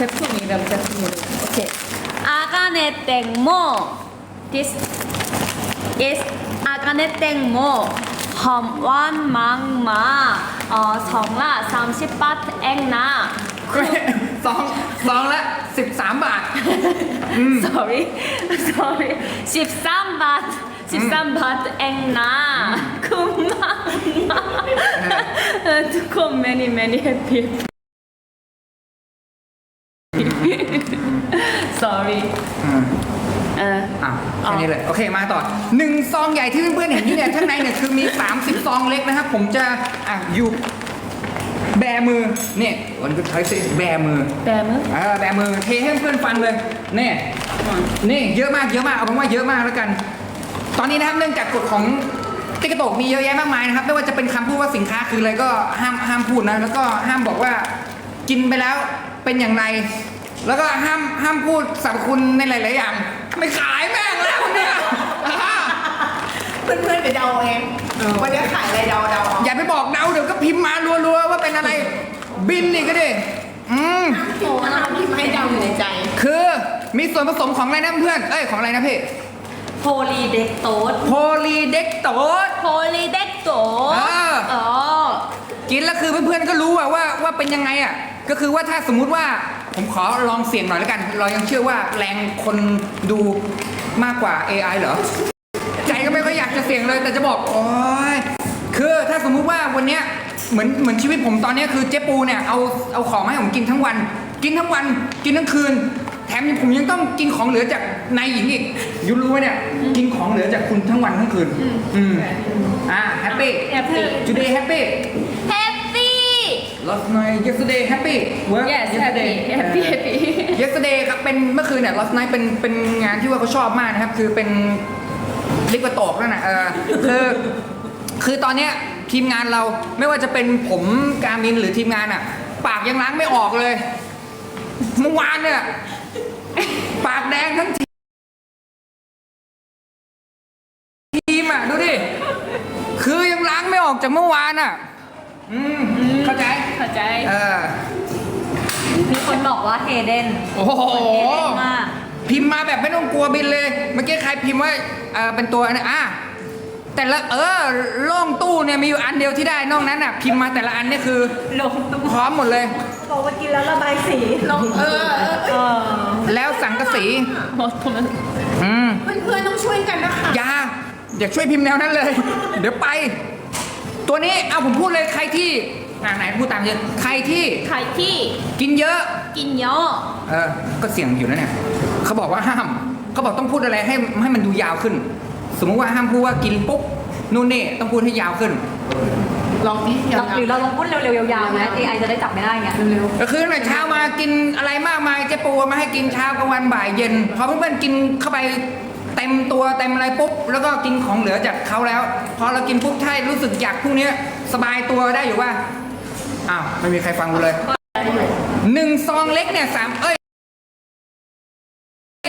제품 이름 제품 이름 오케이 아가네 땡모 this is 아가네 땡모 험완 망마 어 성라 30바트 앵나 ซองซองละ13 บาท sorry sorry 13바트 13바트 앵나 그만 두콘 many many happy sorry เออ อะแค่นี้เลย โอเค มาต่อหนึ่งซองใหญ่ที่เพื่อนๆเห็นอยู่เนี่ยข้างในเนี่ยคือมี 30 ซองเล็กนะครับ ผมจะ อะอยู่แบมือ เนี่ยวันก็ใช้สิแบมือแบมือเออแบมือเทให้เพื่อนฟังเลยนี่นี่เยอะมากเยอะมากเอาเป็นว่าเยอะมากแล้วกัน ตอนนี้นะครับเนื่องจากกฎของติ๊กโตกมีเยอะแยะมากมายนะครับไม่ว่าจะเป็นคำพูดว่าสินค้าคืออะไรก็ห้ามห้ามพูดนะแล้วก็ห้ามบอกว่ากินไปแล้วเป็นอย่างไร แล้วก็ห้ามห้ามพูดสรรพคุณในหลาย ๆ อย่าง ไม่ขายแม่งแล้วเนี่ยอ่า เพื่อนๆไปเดาเองวันนี้ขายอะไรเดาเดาเอาอย่าไปบอกเดาเดี๋ยวก็พิมพ์มารัว ๆ ว่าเป็นอะไร บินนี่ก็ดิอืม โอ้น้ำที่ไม่ให้เดาอยู่ในใจ คือมีส่วนผสมของอะไรนะเพื่อน เอ้ย ของอะไรนะพี่โพลีเด็กโตดโพลีเด็กโตส โพลีเด็กโตดอ่า อ๋อ กินแล้วคือเพื่อนๆก็รู้อะว่าว่าเป็นยังไงอะ ก็คือว่าถ้าสมมุติว่าผมขอลองเสี่ยงหน่อยแล้วกัน เรายังเชื่อว่าแรงคนดูมากกว่า AI เหรอ ใจก็ไม่ค่อยอยากจะเสี่ยงเลย แต่จะบอกโอ้ยคือถ้าสมมุติว่าวันเนี้ยเหมือนเหมือนชีวิตผมตอนเนี้ยคือเจ๊ปูเนี่ยเอาเอาของมาให้ผมกินทั้งวัน กินทั้งวัน กินทั้งคืน แถมผมยังต้องกินของเหลือจากนายหญิงอีกยูรู้ไหมเนี่ยกินของเหลือจากคุณทั้งวันทั้งคืน อืมอ่าแฮปปี้ Happy today happy แฮปปี้ last night yesterday happy work yes happy happy happy yesterday ครับเป็นเมื่อคืนเนี่ย last night เป็นเป็นงานที่ว่าเขาชอบมากนะครับ คือเป็นลิกวาโตกนั่นน่ะเออคือคือตอนเนี้ยทีมงานเราไม่ว่าจะเป็นผมการมินหรือทีมงานอะ ปากยังล้างไม่ออกเลยเมื่อวานเนี่ยปากแดงทั้งทีทีมอะ ดูดิ คือยังล้างไม่ออกจากเมื่อวานอะ อืม เข้าใจ เข้าใจ เออ มีคนบอกว่าเฮเดนโอ้โหเฮเดนมากพิมพ์มาแบบไม่ต้องกลัวบินเลย เมื่อกี้ใครพิมพ์ว่าเออเป็นตัวนะอะแต่ละเออโล่งตู้เนี่ยมีอยู่อันเดียวที่ได้นอกนั้นอะ พิมพ์มาแต่ละอันเนี่ยคือ ลงตุ้มพร้อมหมดเลย บอกว่ากินแล้วระบายสีลงเออเออแล้วสังกะสี หมดทุนอืมเพื่อนๆต้องช่วยกันนะคะอย่าอย่าช่วยพิมพ์แนวนั้นเลย เดี๋ยวไป ตัวนี้เอาผมพูดเลยใครที่ อะไหนพูดตามเยอะใครที่ใครที่กินเยอะ กินเยอะเออก็เสี่ยงอยู่นะเนี่ยเขาบอกว่าห้ามเขาบอกต้องพูดอะไรให้ให้มันดูยาวขึ้น สมมุติว่าห้ามพูดว่ากินปุ๊บนู่นนี่ต้องพูดให้ยาวขึ้น ลองนี่ยาวหรือเราลองพูดเร็วๆยาวๆนะ AI จะได้จับไม่ได้ไงๆเร็วก็คือตั้งแต่เช้ามากินอะไรมากมายเจ๊ปูมาให้กินเช้ากลางวันบ่ายเย็นพอเพื่อนๆกินเข้าไปเต็มตัวเต็มอะไรปุ๊บแล้วก็กินของเหลือจากเขาแล้ว พอเรากินปุ๊บใช่รู้สึกอยากพรุ่งนี้สบายตัวได้อยู่ว่า อ้าวไม่มีใครฟังกูเลยหนึ่งซองเล็กเนี่ยสามเอ้ย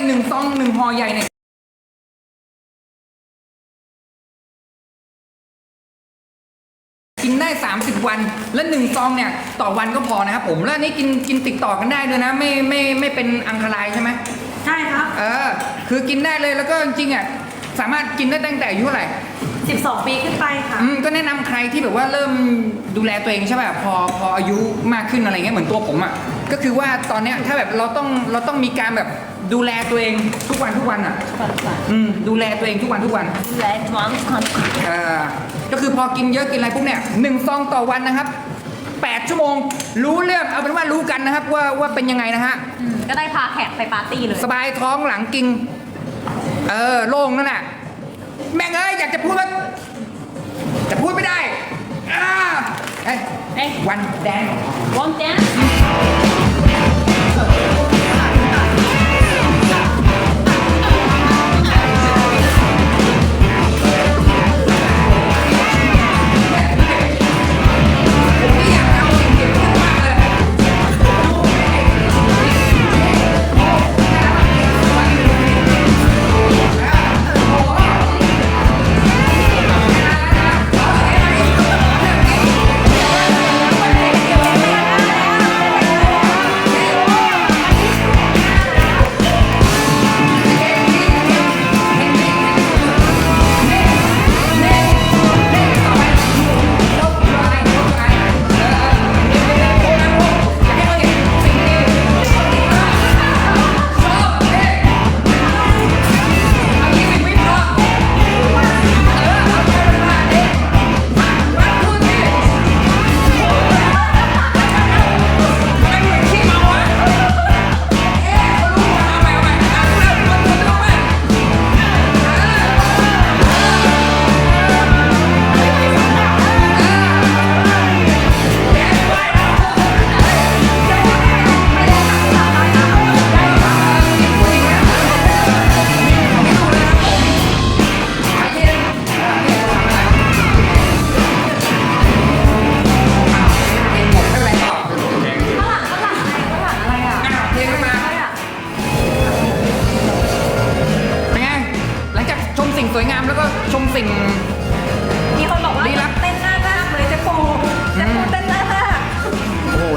หนึ่งซองหนึ่งห่อใหญ่เนี่ยกินได้ 30 วัน และหนึ่งซองเนี่ยต่อวันก็พอนะครับผมแล้วอันนี่กินกินติดต่อกันได้ด้วยนะ ไม่ไม่ไม่เป็นอันตรายใช่ไหมๆใช่ครับ เออ คือกินได้เลยแล้วก็จริงๆอะ สามารถกินได้ตั้งแต่อายุเท่าไหร่12 ปีขึ้นไปค่ะ อืมก็แนะนำใครที่แบบว่าเริ่มดูแลตัวเองใช่ป่ะพอพออายุมากขึ้นอะไรเงี้ยเหมือนตัวผมอะก็คือว่าตอนเนี้ยถ้าแบบเราต้องเราต้องมีการแบบดูแลตัวเองทุกวันทุกวันอะ อืมดูแลตัวเองทุกวันทุกวัน และหวังความเอ่อก็คือพอกินเยอะกินอะไรปุ๊บเนี่ยหนึ่งซองต่อวันนะครับ 8 ชั่วโมง รู้เรื่องเอาเป็นว่ารู้กันนะครับว่าว่าเป็นยังไงนะฮะ ก็ได้พาแขกไปปาร์ตี้เลย สบายท้องหลังกิน เออโล่งนั่นน่ะ แม่งเอ้ยอยากจะพูดว่าจะพูดไม่ได้อ่าเอ้ย เอ้ย วันแดงวัน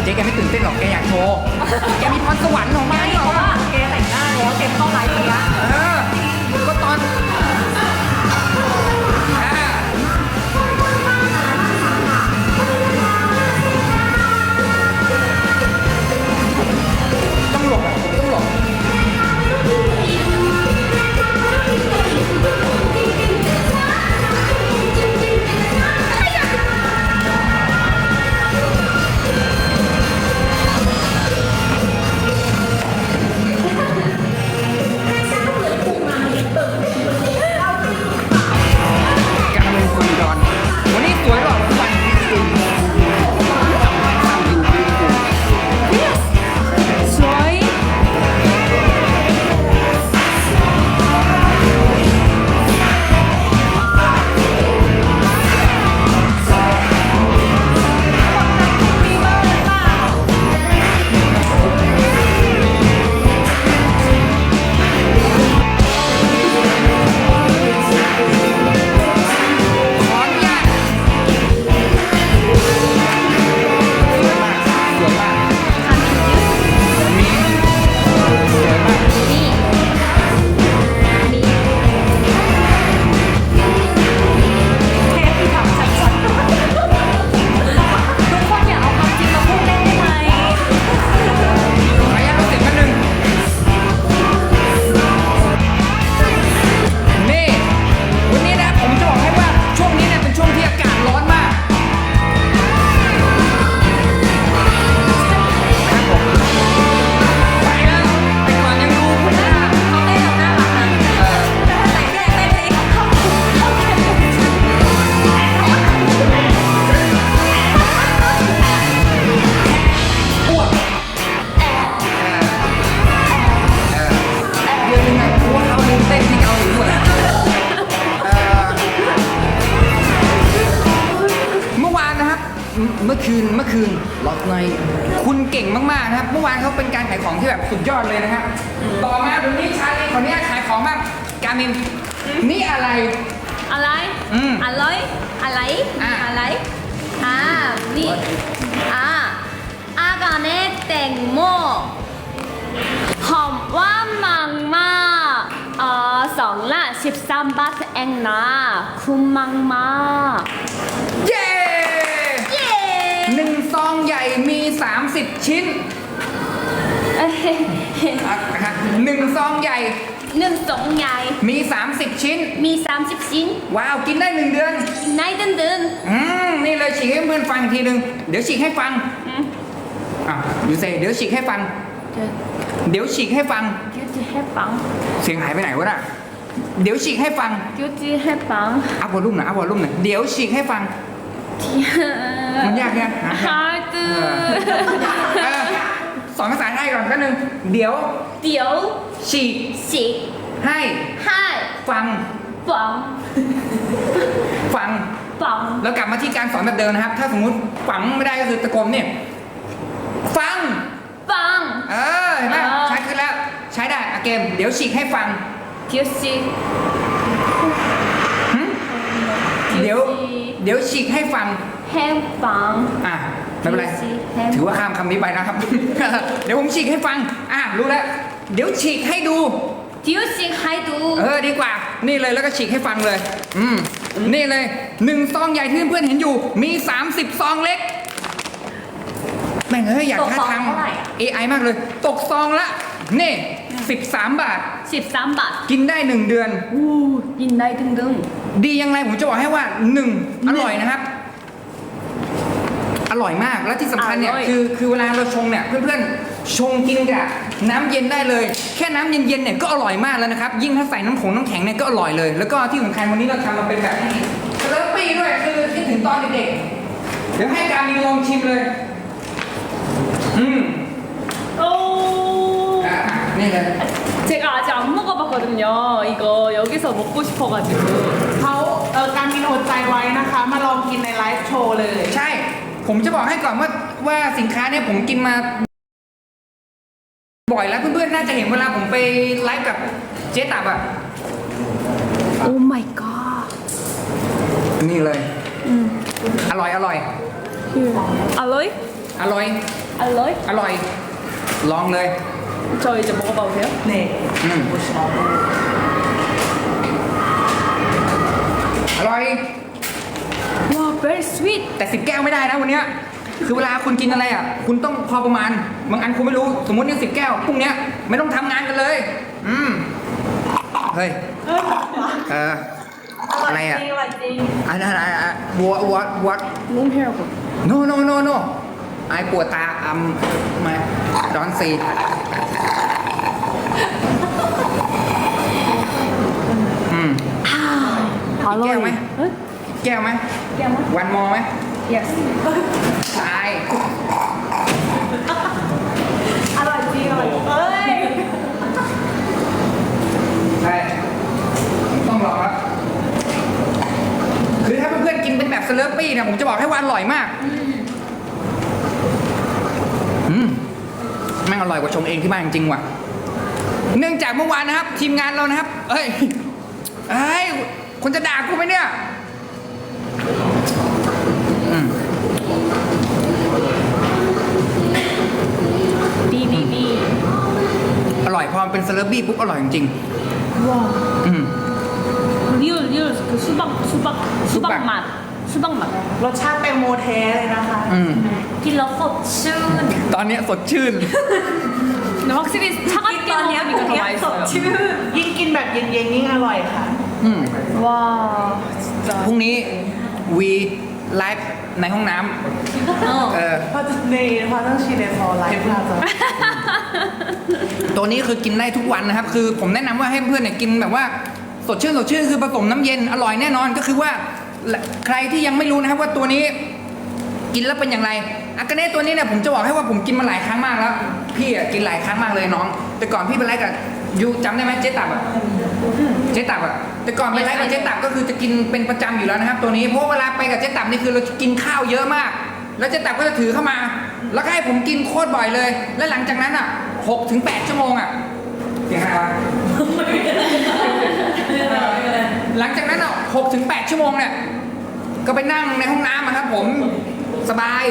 เจ๊แกไม่ตื่นเต้นหรอกแกอยากโชว์ แกมีพรสวรรค์ของมันไม่หรเพอราะว่าแกแต่งหน้าแล้วแกเข้าไลฟ์เนี้ยเอ เมื่อเมื่อคืนเมื่อคืนล็อตไนคุณเก่งมากๆนะครับ เมื่อวานเขาเป็นการขายของที่แบบสุดยอดเลยนะครับ ต่อมาเดี๋ยวนี้ชาลีขออนุญาตขายของบ้างการมินนี่อะไร อะไรอืมอะไรอะไรอะ อะไรอ่านี่อ่าอากาเน่แตงโมหอมหว่านมากมากเอ่อสองละสิบสามบาทเองนะคุ้มมากมาก เย้ เย้ หนึ่งซ องใหญ่มี 30 ชิ้นเอ้ยอะนะฮะหนึ่งซองใหญ่หนึ่งสองใหญ่ มี 30 ชิ้น มีสามสิบชิ้น ว้าวกินได้หนึ่งเดือน ในเดินเดินอืมนี่เลยฉีกให้เพื่อนฟังอีกทีหนึ่งเดี๋ยวฉีกให้ฟังอืมอะยูเซเดี๋ยวฉีกให้ฟัง เดี๋ยวเดี๋ยวฉีกให้ฟังเดี๋ยวจะให้ฟังเสียงหายไปไหนวะน่ะเดี๋ยวฉีกให้ฟังเดี๋ยวจะให้ฟังอัพวอลลุ่มหน่อยอัพวอลลุ่มหน่อยเดี๋ยวฉีกให้ฟัง มันยากเนี่ยหาฮาร์ดเออสอนภาษาไทยก่อนก็นึงเดี๋ยวเดี๋ยวฉีกสิให้ให้ฟังฟังฟังฟังแล้วกลับมาที่การสอนแบบเดิมนะครับ ถ้าสมมุติฝังไม่ได้ก็คือตะโกนเนี่ยฟังฟังเออเห็นไหมเออใช้ขึ้นแล้วใช้ได้อะเกม เดี๋ยวฉีกให้ฟังเดี๋ยวสิหึเดี๋ยว เดี๋ยวฉีกให้ฟังให้ฟัง อะไม่เป็นไรเดี๋ยวฉีกให้ ถือว่าข้ามคำนี้ไปนะครับ เดี๋ยวผมฉีกให้ฟัง อะรู้แล้ว เดี๋ยวฉีกให้ดู เดี๋ยวสิให้ดู เออดีกว่า นี่เลยแล้วก็ฉีกให้ฟังเลย อืม นี่เลยหนึ่งซองใหญ่ที่เพื่อนๆเห็นอยู่ มี 30 ซองเล็ก แม่งเอ้ยอยากตกท้าซองทาง เท่าไหร่อะ AI มากเลย ตกซองละ นี่ 13 บาทสิบสามบาทกินได้ 1 เดือน อู้ยินได้ดึงดึง ดียังไงผมจะบอกให้ว่า 1 อร่อยนะครับ อร่อยมากและที่สำคัญเนี่ย อร่อย คือคือเวลาเราชงเนี่ยเพื่อนๆชงกินกับน้ำเย็นได้เลย แค่น้ำเย็นๆเนี่ยก็อร่อยมากแล้วนะครับ ยิ่งถ้าใส่น้ำผงน้ำแข็งเนี่ยก็อร่อยเลย แล้วก็ที่สำคัญวันนี้เราทำมาเป็นแบบนี้สเลอปี้ด้วยคือคิดถึงตอนเด็กๆเดี๋ยวให้การมีลองชิมเลย อืม โอ้ อ่ะนี่เลย 제가 아직 안 먹어봤거든요. 이거 여기서 먹고 싶어가지고. เขาเออการมินอดใจไว้นะคะ มาลองกินในไลฟ์โชว์เลย ใช่ ผมจะบอกให้ก่อนว่าว่าสินค้าเนี่ยผมกินมา บ่อยแล้วเพื่อนๆน่าจะเห็นเวลาผมไปไลฟ์กับเจ๊ตับอะ Oh my god นี่เลย อร่อยอร่อย อร่อย อร่อย อร่อย อร่อย ลองเลย 저 이제 먹어봐도 돼요? 네. อืมอ ร่อย와 very sweet แต่สิบแก้วไม่ได้นะวันเนี้ยคือเวลาคุณกินอะไรอะ คุณต้องพอประมาณ บางอันคุณไม่รู้ สมมติเนี่ยสิบแก้ว พรุ่งเนี้ยไม่ต้องทำงานกันเลย อืม เฮ้ย เอออะไรอะจริงอร่อยจริงอันนั้นอันนั้น what what what long hair 거 no no no no ไอ้ปวดตาอัมมาดอนซีอืม แก้วไหม 응? แก้วไหม แก้วไหมวันมอไหม yes ตาย อร่อยจริงอร่อยเอ้ยใช่ ต้องลองแล้วคือถ้าเพื่อนๆกินเป็นแบบสเลอร์ปี้เนี่ยผมจะบอกให้ว่าอร่อยมาก อืมแม่งอร่อยกว่าชงเองที่บ้านจริงๆว่ะ เนื่องจากเมื่อวานนะครับ ทีมงานเรานะครับ เอ้ยเอ้ย คุณจะด่ากูไหมเนี่ย อืม 비비비 อร่อยพอมันเป็นสเลอร์บี้ปุ๊บอร่อยจริง 와 ๆอืม 리얼 리얼 그 수박 수박 수박 수박. 맛 수박 맛 รสชาติแตงโมแท้เลยนะคะ อืม กินแล้วสดชื่น ตอนเนี้ยสดชื่น 근데 확실히 กิน 차갑게 ตอนเนี้ย 먹으니까 더 เนี้ยสด 맛있어요 ชื่น ยิ่งกินแบบเย็นๆยิ่งอร่อยค่ะ อืม와พรุ่งนี้วีไลฟ์ในห้องน้ำ 어. เออเพราะในเพราะต้องชีในโซไลฟ์เราจะตัวนี้คือกินได้ทุกวันนะครับ คือผมแนะนำว่าให้เพื่อนเนี่ยกินแบบว่า สดชื่นสดชื่นคือผสมน้ำเย็นอร่อยแน่นอนก็คือว่าใครที่ยังไม่รู้นะครับว่าตัวนี้ กินแล้วเป็นอย่างไรอากาเน่ตัวนี้เนี่ยผมจะบอกให้ว่าผมกินมาหลายครั้งมากแล้ว พี่อะกินหลายครั้งมากเลยน้อง แต่ก่อนพี่ไปไลฟ์กับยูจำได้ไหมเจ๊ตับอะ เจ๊ตับอะแต่ก่อนไปไลฟ์กับเจ๊ตับก็คือจะกินเป็นประจำอยู่แล้วนะครับ ตัวนี้เพราะว่าเวลาไปกับเจ๊ตับนี่คือเรากินข้าวเยอะมาก แล้วเจ๊ตับก็จะถือเข้ามา แล้วก็ให้ผมกินโคตรบ่อยเลย แล้วหลังจากนั้นอะหกถึงแปดชั่วโมงอะเสียงอะไรวะหลังจากนั้นอะหกถึงแปดชั่วโมงเนี่ยก็ไปนั่งในห้องน้ำอะครับผมสบาย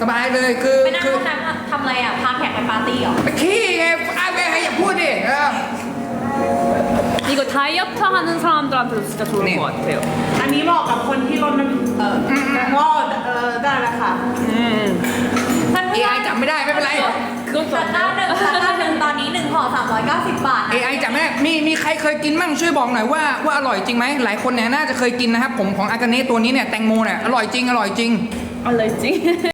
สบายเลยคือไปนั่งคือห้องน้ำอะทำอะไรอะพาแขกไปปาร์ตี้เหรอไปขี้ไงอ้าวใครอย่าพูดดิเออ 이거 다이어트 하는 사람들한테도 진짜 좋을 네. 것 같아요 อันนี้เหมาะกับคนที่ลดน้ำเออก็เออได้แล้วค่ะ 음 เพื่อน เอ เพื่อ ไอน จับไม่ได้ไม่เป็นไร 그것도 ตะกร้าหนึ่งตะกร้าหนึ่งตอนนี้หนึ่งห่อสามร้อยเก้าสิบบาท เอ นะ ไอจับไม่ได้มีมีใครเคยกินมั่งช่วยบอกหน่อยว่าว่าอร่อยจริงไหมหลายคนเนี่ยน่าจะเคยกินนะครับผมของอากาเน่ตัวนี้เนี่ยแตงโมเนี่ยอร่อยจริงอร่อยจริง 알레지